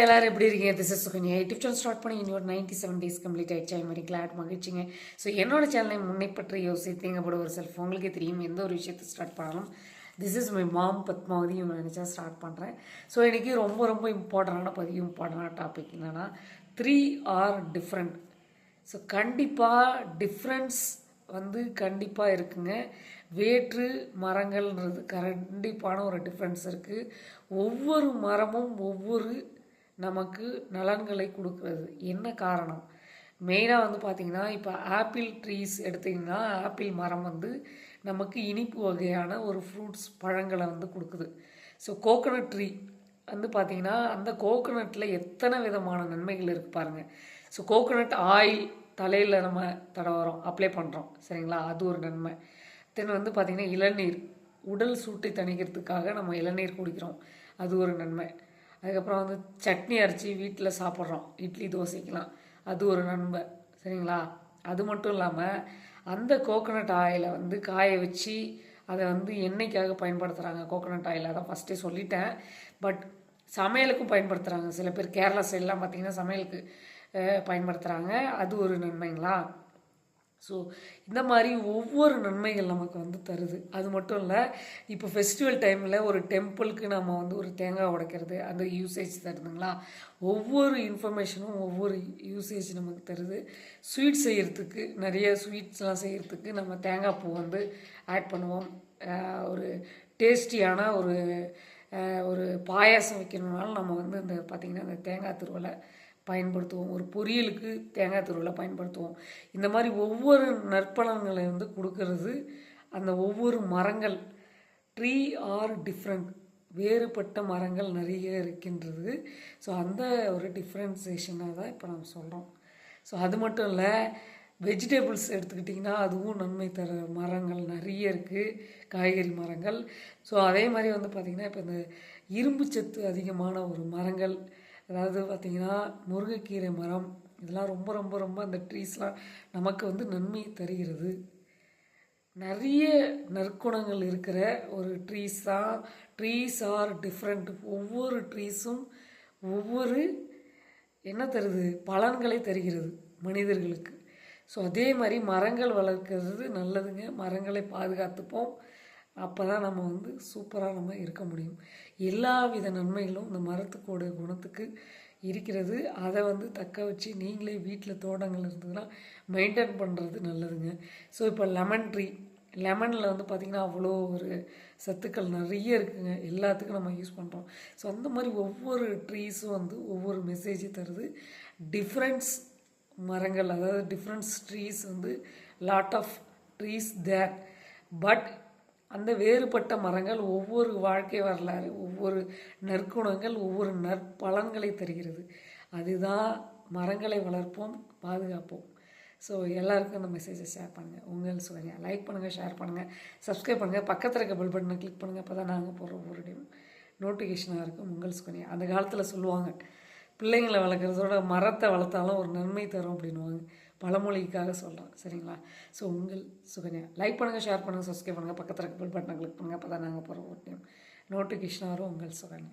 எல்லாரும் எப்படி இருக்கீங்க? This is Sukanya YouTube channel start பண்ணி இன்னொரு நைன்டி செவன் டேஸ் கம்ப்ளீட் ஆயிடுச்சு. அது மாதிரி கிளாட் மகிழ்ச்சிங்க. ஸோ என்னோட சேனலை முன்னை பற்றி யோசித்தீங்க ஒரு செல்ஃப் உங்களுக்கே தெரியும். எந்த ஒரு விஷயத்தை ஸ்டார்ட் பண்ணாலும் this is my mom Padmavathi இவங்க நினச்சா ஸ்டார்ட் பண்ணுறேன் ஸோ இன்றைக்கி ரொம்ப ரொம்ப இம்பார்ட்டண்டான பதிவு இம்பார்ட்டண்டான டாபிக் என்னென்னா த்ரீ ஆர் டிஃப்ரெண்ட் ஸோ கண்டிப்பாக டிஃப்ரென்ஸ் வந்து கண்டிப்பாக இருக்குங்க. வேற்று மரங்கள்ன்றது கண்டிப்பான ஒரு டிஃப்ரென்ஸ் இருக்குது ஒவ்வொரு மரமும் ஒவ்வொரு நமக்கு நலன்களை கொடுக்கறது. என்ன காரணம்? மெயினாக வந்து பார்த்திங்கன்னா இப்போ ஆப்பிள் ட்ரீஸ் எடுத்திங்கன்னா ஆப்பிள் மரம் வந்து நமக்கு இனிப்பு வகையான ஒரு ஃப்ரூட்ஸ் பழங்களை வந்து கொடுக்குது. ஸோ கோகோனட் ட்ரீ வந்து பார்த்திங்கன்னா அந்த கோகோனட்டில் எத்தனை விதமான நன்மைகள் இருக்குது பாருங்கள் ஸோ கோகோனட் ஆயில் தலையில் நம்ம தடவரோம் அப்ளை பண்ணுறோம் சரிங்களா? அது ஒரு நன்மை. தென் வந்து பார்த்திங்கன்னா இளநீர். உடல் சூட்டை தணிக்கிறதுக்காக நம்ம இளநீர் குடிக்கிறோம். அது ஒரு நன்மை. அதுக்கப்புறம் வந்து சட்னி அரைச்சி வீட்டில் சாப்பிட்றோம். இட்லி தோசைக்கெலாம் அது ஒரு நன்மை சரிங்களா? அது மட்டும் இல்லாமல் அந்த கோகோனட் ஆயிலை வந்து காய வச்சு அதை வந்து எண்ணெய்க்காக பயன்படுத்துகிறாங்க கோகோனட் ஆயில் அதான் ஃபஸ்ட்டே சொல்லிட்டேன். பட் சமையலுக்கும் பயன்படுத்துகிறாங்க சில பேர் கேரளா சைட்லாம் பார்த்திங்கன்னா சமையலுக்கு பயன்படுத்துகிறாங்க அது ஒரு நன்மைங்களா? ஸோ இந்த மாதிரி ஒவ்வொரு நன்மைகள் நமக்கு வந்து தருது. அது மட்டும் இல்லை இப்போ ஃபெஸ்டிவல் டைமில் ஒரு டெம்பிளுக்கு நம்ம வந்து ஒரு தேங்காய் உடைக்கிறது அந்த யூசேஜ் தருதுங்களா? ஒவ்வொரு இன்ஃபர்மேஷனும் ஒவ்வொரு யூசேஜ் நமக்கு தருது. ஸ்வீட் செய்கிறதுக்கு நிறைய ஸ்வீட்ஸ்லாம் செய்கிறதுக்கு நம்ம தேங்காய் பூ வந்து ஆட் பண்ணுவோம். ஒரு டேஸ்டியான ஒரு ஒரு பாயாசம் வைக்கணுனாலும் நம்ம வந்து இந்த பார்த்திங்கன்னா இந்த தேங்காய் திருவலை பயன்படுத்துவோம். ஒரு பொரியலுக்கு தேங்காய் துருவலை பயன்படுத்துவோம். இந்த மாதிரி ஒவ்வொரு நற்பலன்களை வந்து கொடுக்கறது அந்த ஒவ்வொரு மரங்கள் ட்ரீ ஆர் டிஃப்ரெண்ட் வேறுபட்ட மரங்கள் நிறைய இருக்கின்றது. ஸோ அந்த ஒரு டிஃப்ரென்சேஷனாக தான் இப்போ நம்ம சொல்கிறோம் ஸோ அது மட்டும் இல்லை வெஜிடபிள்ஸ் எடுத்துக்கிட்டிங்கன்னா அதுவும் நன்மை தர மரங்கள் நிறைய இருக்குது காய்கறி மரங்கள். ஸோ அதே மாதிரி வந்து பார்த்திங்கன்னா இப்போ இந்த இரும்பு சத்து அதிகமான ஒரு மரங்கள் அதாவது பார்த்திங்கன்னா முருங்கைக்கீரை மரம் இதெல்லாம் ரொம்ப ரொம்ப ரொம்ப அந்த ட்ரீஸ்லாம் நமக்கு வந்து நன்மை தருகிறது. நிறைய நற்குணங்கள் இருக்கிற ஒரு ட்ரீஸ் தான் ட்ரீஸ் ஆர் டிஃப்ரெண்ட் ஒவ்வொரு ட்ரீஸும் ஒவ்வொரு என்ன தருது? பலன்களை தருகிறது மனிதர்களுக்கு. ஸோ அதே மாதிரி மரங்கள் வளர்க்கிறது நல்லதுங்க. மரங்களை பாதுகாத்துப்போம். அப்போ தான் நம்ம வந்து சூப்பராக நம்ம இருக்க முடியும். எல்லா வித நன்மைகளும் இந்த மரத்துக்கோட குணத்துக்கு இருக்கிறது. அதை வந்து தக்க வச்சு நீங்களே வீட்டில் தோட்டங்கள் இருந்ததுன்னா மெயின்டைன் பண்ணுறது நல்லதுங்க. ஸோ இப்போ லெமன் ட்ரீ லெமனில் வந்து பார்த்திங்கன்னா அவ்வளோ ஒரு சத்துக்கள் நிறைய இருக்குங்க. எல்லாத்துக்கும் நம்ம யூஸ் பண்ணுறோம் ஸோ அந்த மாதிரி ஒவ்வொரு ட்ரீஸும் வந்து ஒவ்வொரு மெசேஜ் தருது. டிஃப்ரெண்ட்ஸ் மரங்கள் அதாவது டிஃப்ரெண்ட்ஸ் ட்ரீஸ் வந்து lot of trees there but அந்த வேறுபட்ட மரங்கள் ஒவ்வொரு வாழ்க்கை வரலாறு ஒவ்வொரு நற்குணங்கள் ஒவ்வொரு நற்பலன்களை தருகிறது. அதுதான் மரங்களை வளர்ப்போம் பாதுகாப்போம். ஸோ எல்லாருக்கும் அந்த மெசேஜை ஷேர் பண்ணுங்கள் உங்கள் சொல்லுங்கள் லைக் பண்ணுங்கள் ஷேர் பண்ணுங்கள் சப்ஸ்கிரைப் பண்ணுங்கள் பக்கத்தில் இருக்க பெல் பட்டனை கிளிக் பண்ணுங்கள் அப்போ தான் நாங்கள் போடுற ஒவ்வொரு டைம் நோட்டிஃபிகேஷனாக இருக்கும். உங்கள் சுகன்யா. அந்த காலத்தில் சொல்லுவாங்க பிள்ளைங்களை வளர்க்குறதோட மரத்தை வளர்த்தாலும் ஒரு நன்மை தரும் அப்படின்வாங்க பழமொழிக்காக சொல்கிறேன் சரிங்களா? ஸோ உங்கள் சுகன்யா லைக் பண்ணுங்கள் ஷேர் பண்ணுங்கள் சப்ஸ்கிரைப் பண்ணுங்கள் பக்கத்தில் இருக்க பெல் பட்டனை கிளிக் பண்ணுங்கள் அப்போ தான் நாங்கள் போகிற ஒரு டைம் நோட்டிஃபிகேஷன் வரும் உங்கள் சுகன்யா.